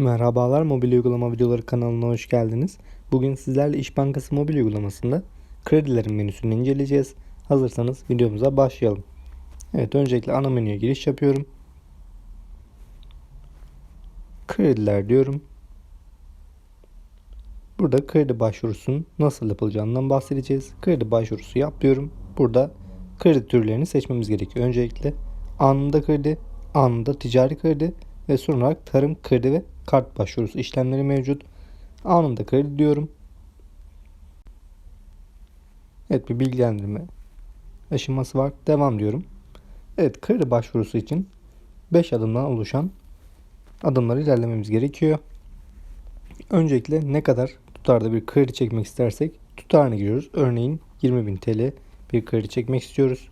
Merhabalar mobil uygulama videoları kanalına hoş geldiniz. Bugün sizlerle İş Bankası mobil uygulamasında kredilerin menüsünü inceleyeceğiz. Hazırsanız videomuza başlayalım. Evet öncelikle ana menüye giriş yapıyorum. Krediler diyorum. Burada kredi başvurusunun nasıl yapılacağından bahsedeceğiz. Kredi başvurusu yap diyorum. Burada kredi türlerini seçmemiz gerekiyor. Öncelikle anında kredi, anında ticari kredi ve son olarak tarım kredi ve kart başvurusu işlemleri mevcut. Anında kredi diyorum. Evet bir bilgilendirme aşaması var. Devam diyorum. Evet kredi başvurusu için 5 adımdan oluşan adımları ilerlememiz gerekiyor. Öncelikle ne kadar tutarda bir kredi çekmek istersek tutarını giriyoruz. Örneğin 20.000 TL bir kredi çekmek istiyoruz.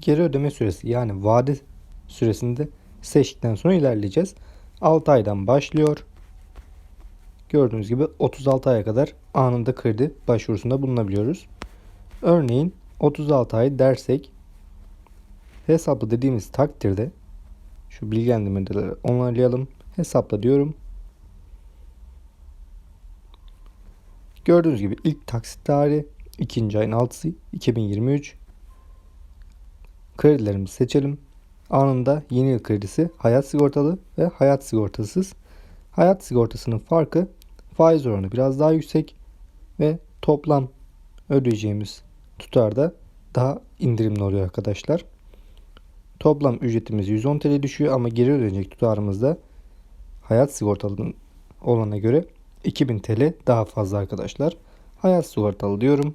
Geri ödeme süresi yani vade süresinde seçtikten sonra ilerleyeceğiz. 6 aydan başlıyor. Gördüğünüz gibi 36 aya kadar anında kredi başvurusunda bulunabiliyoruz. Örneğin 36 ay dersek hesapla dediğimiz takdirde şu bilgilendirmeleri onaylayalım. Hesapla diyorum. Gördüğünüz gibi ilk taksit tarihi 2. ayın 6'sı 2023. Kredilerimizi seçelim. Anında yeni yıl kredisi hayat sigortalı ve hayat sigortasız. Hayat sigortasının farkı faiz oranı biraz daha yüksek ve toplam ödeyeceğimiz tutarda daha indirimli oluyor arkadaşlar. Toplam ücretimiz 110 TL düşüyor ama geri ödenecek tutarımızda hayat sigortalı olana göre 2000 TL daha fazla arkadaşlar. Hayat sigortalı diyorum.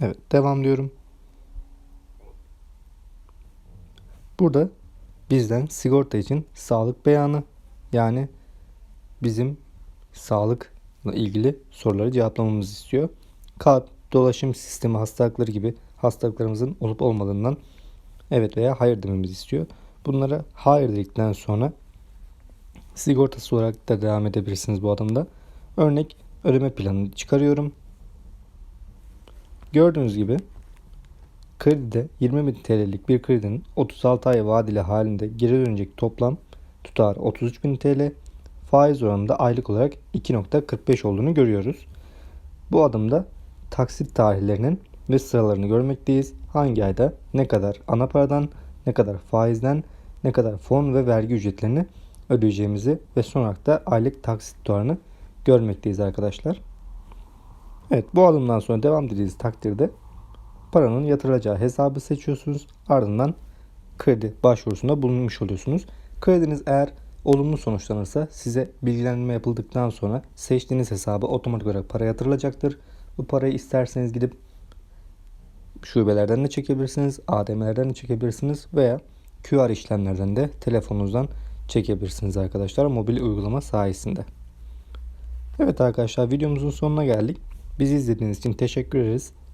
Evet devam diyorum. Burada bizden sigorta için sağlık beyanı yani bizim sağlıkla ilgili soruları cevaplamamızı istiyor. Kalp, dolaşım sistemi hastalıkları gibi hastalıklarımızın olup olmadığından evet veya hayır dememizi istiyor. Bunlara hayır dedikten sonra sigortası olarak da devam edebilirsiniz bu adımda. Örnek ödeme planını çıkarıyorum. Gördüğünüz gibi Kredide 20 bin TL'lik bir kredinin 36 ay vadeli halinde geri dönecek toplam tutar 33 bin TL. Faiz oranında aylık olarak 2.45 olduğunu görüyoruz. Bu adımda taksit tarihlerinin ve sıralarını görmekteyiz. Hangi ayda ne kadar ana paradan, ne kadar faizden, ne kadar fon ve vergi ücretlerini ödeyeceğimizi ve son olarak da aylık taksit tutarını görmekteyiz arkadaşlar. Evet bu adımdan sonra devam dediğiniz takdirde paranın yatırılacağı hesabı seçiyorsunuz. Ardından kredi başvurusunda bulunmuş oluyorsunuz. Krediniz eğer olumlu sonuçlanırsa size bilgilendirme yapıldıktan sonra seçtiğiniz hesaba otomatik olarak para yatırılacaktır. Bu parayı isterseniz gidip şubelerden de çekebilirsiniz, ADM'lerden de çekebilirsiniz veya QR işlemlerden de telefonunuzdan çekebilirsiniz arkadaşlar mobil uygulama sayesinde. Evet arkadaşlar videomuzun sonuna geldik. Bizi izlediğiniz için teşekkür ederiz.